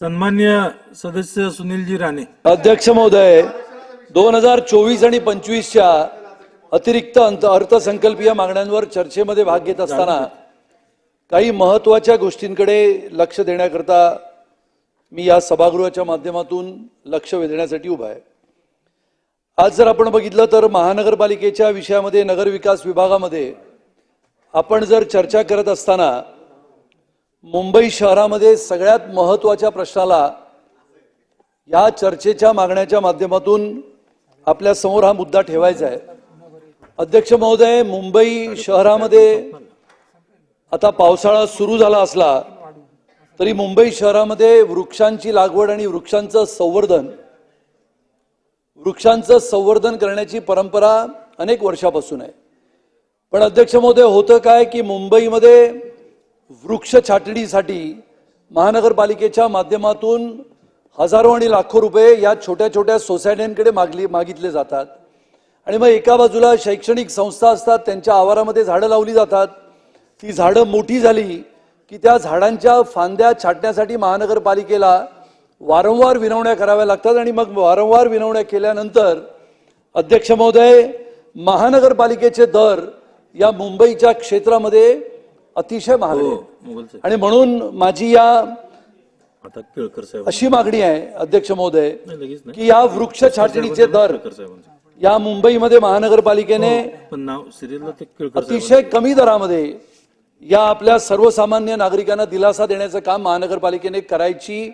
सन्मान्य सदस्य सुनीलजी राणे. अध्यक्ष महोदय दोन हजार चोवीस आणि पंचवीसच्या अतिरिक्त अंत अर्थसंकल्पीय मागण्यांवर चर्चेमध्ये भाग घेत असताना काही महत्त्वाच्या गोष्टींकडे लक्ष देण्याकरता मी या सभागृहाच्या माध्यमातून लक्ष वेधण्यासाठी उभा आहे. आज जर आपण बघितलं तर महानगरपालिकेच्या विषयामध्ये नगरविकास विभागामध्ये आपण जर चर्चा करत असताना मुंबई शहरामध्ये सगळ्यात महत्त्वाच्या प्रश्नाला या चर्चेच्या मागण्याच्या माध्यमातून आपल्यासमोर हा मुद्दा ठेवायचा आहे. अध्यक्ष महोदय मुंबई शहरामध्ये आता पावसाळा सुरू झाला असला तरी मुंबई शहरामध्ये वृक्षांची लागवड आणि वृक्षांचं संवर्धन वृक्षांचं संवर्धन करण्याची परंपरा अनेक वर्षापासून आहे. पण अध्यक्ष महोदय होतं काय की मुंबईमध्ये वृक्ष छाटणीसाठी महानगरपालिकेच्या माध्यमातून हजारो आणि लाखो रुपये या छोट्या छोट्या सोसायट्यांकडे मागली मागितले जातात. आणि मग एका बाजूला शैक्षणिक संस्था असतात त्यांच्या आवारामध्ये झाडं लावली जातात. ती झाडं मोठी झाली की त्या झाडांच्या फांद्या छाटण्यासाठी महानगरपालिकेला वारंवार विनवण्या कराव्या लागतात आणि मग वारंवार विनवण्या केल्यानंतर अध्यक्ष महोदय महानगरपालिकेचे दर या मुंबईच्या क्षेत्रामध्ये अतिशय महाग हो आहेत. साहेब. आणि म्हणून माझी या आता केळकर साहेब अशी मागणी आहे अध्यक्ष महोदय की या वृक्ष छाटणीचे दर या मुंबईमध्ये महानगरपालिकेने साहेब अतिशय कमी दरामध्ये या आपल्या सर्वसामान्य नागरिकांना दिलासा देण्याचं काम महानगरपालिकेने करायची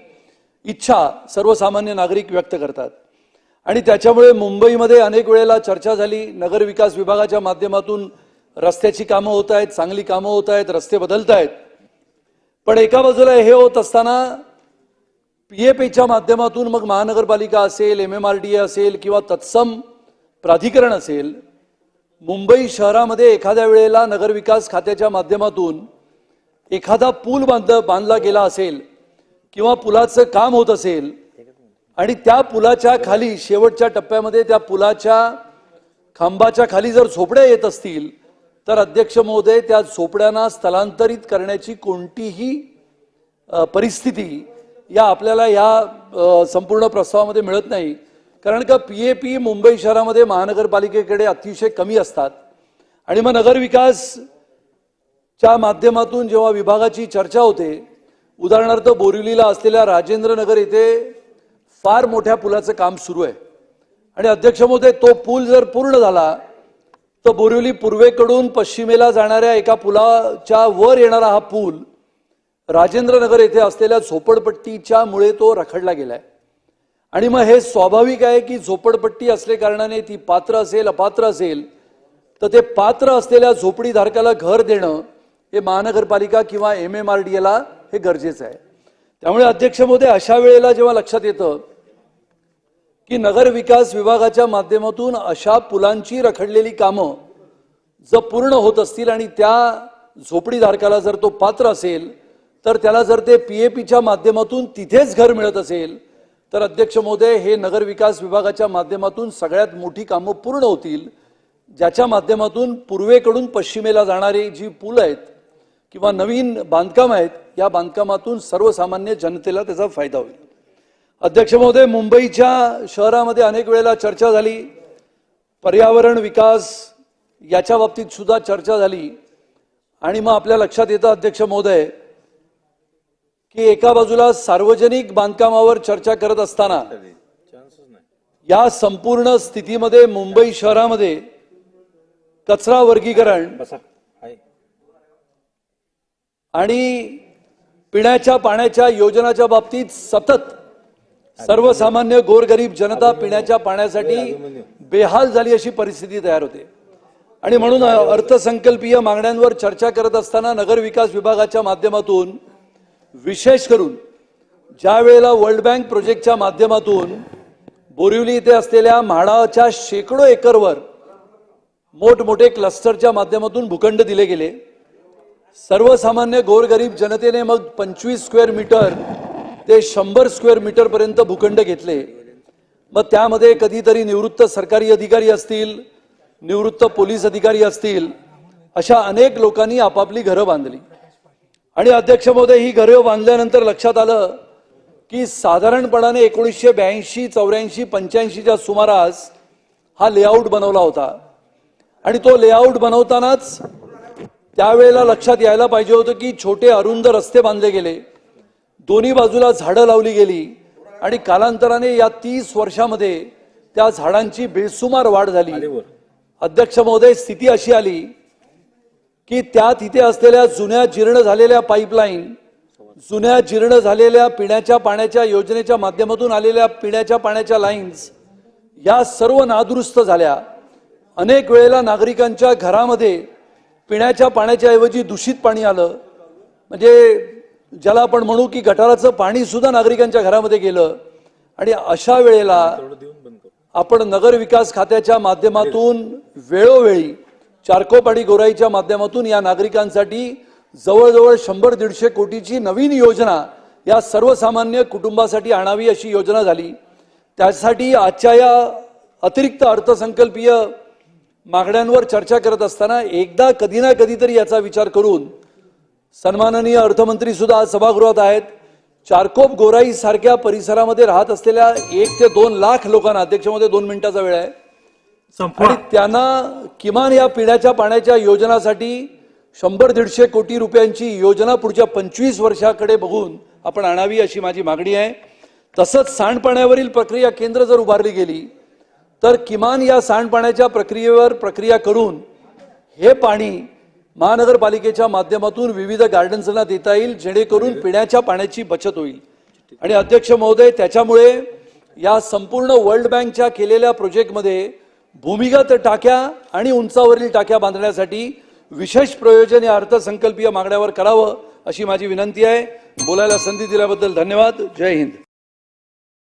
इच्छा सर्वसामान्य नागरिक व्यक्त करतात. आणि त्याच्यामुळे मुंबईमध्ये अनेक वेळेला चर्चा झाली नगरविकास विभागाच्या माध्यमातून रस्त्याची कामं होत आहेत चांगली कामं होत आहेत रस्ते बदलत आहेत पण एका बाजूला हे होत असताना पी ए पीच्या माध्यमातून मग महानगरपालिका असेल M M R D A असेल किंवा तत्सम प्राधिकरण असेल मुंबई शहरामध्ये एखाद्या वेळेला नगरविकास खात्याच्या माध्यमातून एखादा पूल बांध बांधला गेला असेल किंवा पुलाचं काम होत असेल आणि त्या पुलाच्या खाली शेवटच्या टप्प्यामध्ये त्या पुलाच्या खांबाच्या खाली जर झोपड्या येत असतील तर अध्यक्ष महोदय त्या झोपड्यांना स्थलांतरित करण्याची कोणतीही परिस्थिती या आपल्याला या संपूर्ण प्रस्तावामध्ये मिळत नाही. कारण का पी ए पी मुंबई शहरामध्ये महानगरपालिकेकडे अतिशय कमी असतात. आणि मग नगरविकासच्या माध्यमातून जेव्हा विभागाची चर्चा होते उदाहरणार्थ बोरिवलीला असलेल्या राजेंद्र नगर येथे फार मोठ्या पुलाचं काम सुरू आहे. आणि अध्यक्ष महोदय तो पूल जर पूर्ण झाला तर बोरिवली पूर्वेकडून पश्चिमेला जाणाऱ्या एका पुलाच्या वर येणारा हा पूल राजेंद्रनगर येथे असलेल्या झोपडपट्टीच्या मुळे तो रखडला गेलाय. आणि मग हे स्वाभाविक आहे की झोपडपट्टी असले कारणाने ती पात्र असेल अपात्र असेल तर ते पात्र असलेल्या झोपडीधारकाला घर देणं हे महानगरपालिका किंवा एम एम आर डी एला हे गरजेचं आहे. त्यामुळे अध्यक्ष महोदय अशा वेळेला जेव्हा लक्षात येतं की नगरविकास विभागाच्या माध्यमातून अशा पुलांची रखडलेली कामं जर पूर्ण होत असतील आणि त्या झोपडीधारकाला जर तो पात्र असेल तर त्याला जर ते पी ए पीच्या माध्यमातून तिथेच घर मिळत असेल तर अध्यक्ष महोदय हे नगरविकास विभागाच्या माध्यमातून सगळ्यात मोठी कामं पूर्ण होतील ज्याच्या माध्यमातून पूर्वेकडून पश्चिमेला जाणारी जी पूल आहेत किंवा नवीन बांधकाम आहेत या बांधकामातून सर्वसामान्य जनतेला त्याचा फायदा होईल. अध्यक्ष महोदय मुंबईच्या शहरामध्ये अनेक वेळेला चर्चा झाली. पर्यावरण विकास याच्या बाबतीत सुद्धा चर्चा झाली. आणि मग आपल्या लक्षात येतं अध्यक्ष महोदय की एका बाजूला सार्वजनिक बांधकामावर चर्चा करत असताना या संपूर्ण स्थितीमध्ये मुंबई शहरामध्ये कचरा वर्गीकरण आणि पिण्याच्या पाण्याच्या योजनाच्या बाबतीत सतत सर्वसामान्य गोरगरीब जनता पिण्याच्या पाण्यासाठी बेहाल झाली अशी परिस्थिती तयार होते. आणि म्हणून अर्थसंकल्पीय मागण्यांवर चर्चा करत असताना नगर विकास विभागाच्या माध्यमातून विशेष करून ज्या वेळेला वर्ल्ड बँक प्रोजेक्टच्या माध्यमातून बोरिवली इथे असलेल्या म्हाडाच्या शेकडो एकरवर मोठमोठे क्लस्टरच्या माध्यमातून भूखंड दिले गेले. सर्वसामान्य गोरगरीब जनतेने मग पंचवीस स्क्वेअर मीटर ते शंभर स्क्वेअर मीटरपर्यंत भूखंड घेतले. मग त्यामध्ये कधीतरी निवृत्त सरकारी अधिकारी असतील निवृत्त पोलीस अधिकारी असतील अशा अनेक लोकांनी आपापली घरं बांधली. आणि अध्यक्ष महोदय ही घरं बांधल्यानंतर लक्षात आलं की साधारणपणाने एकोणीसशे ब्याऐंशी चौऱ्याऐंशी पंच्याऐंशीच्या सुमारास हा लेआउट बनवला होता. आणि तो लेआउट बनवतानाच त्यावेळेला लक्षात यायला पाहिजे होतं की छोटे अरुंद रस्ते बांधले गेले. दोन्ही बाजूला झाडं लावली गेली आणि कालांतराने या तीस वर्षामध्ये त्या झाडांची बेसुमार वाढ झाली. अध्यक्ष महोदय स्थिती अशी आली की त्या तिथे असलेल्या जुन्या जीर्ण झालेल्या पाईपलाईन जुन्या जीर्ण झालेल्या पिण्याच्या पाण्याच्या योजनेच्या माध्यमातून आलेल्या पिण्याच्या पाण्याच्या लाईन्स या सर्व नादुरुस्त झाल्या. अनेक वेळेला नागरिकांच्या घरामध्ये पिण्याच्या पाण्याच्या ऐवजी दूषित पाणी आलं. म्हणजे ज्याला आपण म्हणू की गटाराचं पाणी सुद्धा नागरिकांच्या घरामध्ये गेलं आणि अशा वेळेला आपण नगर विकास खात्याच्या माध्यमातून वेळोवेळी चारकोप आणि गोराईच्या माध्यमातून या नागरिकांसाठी जवळजवळ शंभर दीडशे कोटीची नवीन योजना या सर्वसामान्य कुटुंबासाठी आणावी अशी योजना झाली. त्यासाठी आजच्या या अतिरिक्त अर्थसंकल्पीय मागण्यांवर चर्चा करत असताना एकदा कधी ना कधीतरी याचा विचार करून सन्माननीय अर्थमंत्री सुद्धा आज सभागृहात आहेत. चारकोप गोराई सारख्या परिसरामध्ये राहत असलेल्या एक ते दोन लाख लोकांना अध्यक्षमध्ये दोन मिनिटाचा वेळ आहे. आणि त्यांना किमान या पिण्याच्या पाण्याच्या योजनासाठी शंभर दीडशे कोटी रुपयांची योजना पुढच्या पंचवीस वर्षाकडे बघून आपण आणावी अशी माझी मागणी आहे. तसंच सांडपाण्यावरील प्रक्रिया केंद्र जर उभारली गेली तर किमान या सांडपाण्याच्या प्रक्रियेवर प्रक्रिया करून हे पाणी महानगरपालिकेच्या माध्यमातून विविध गार्डन्सना देता येईल जेणेकरून पिण्याच्या पाण्याची बचत होईल. आणि अध्यक्ष महोदय त्याच्यामुळे या संपूर्ण वर्ल्ड बँकच्या केलेल्या प्रोजेक्टमध्ये भूमिगत टाक्या आणि उंचावरील टाक्या बांधण्यासाठी विशेष प्रयोजन या अर्थसंकल्पीय मागण्यावर करावं अशी माझी विनंती आहे. बोलायला संधी दिल्याबद्दल धन्यवाद. जय हिंद.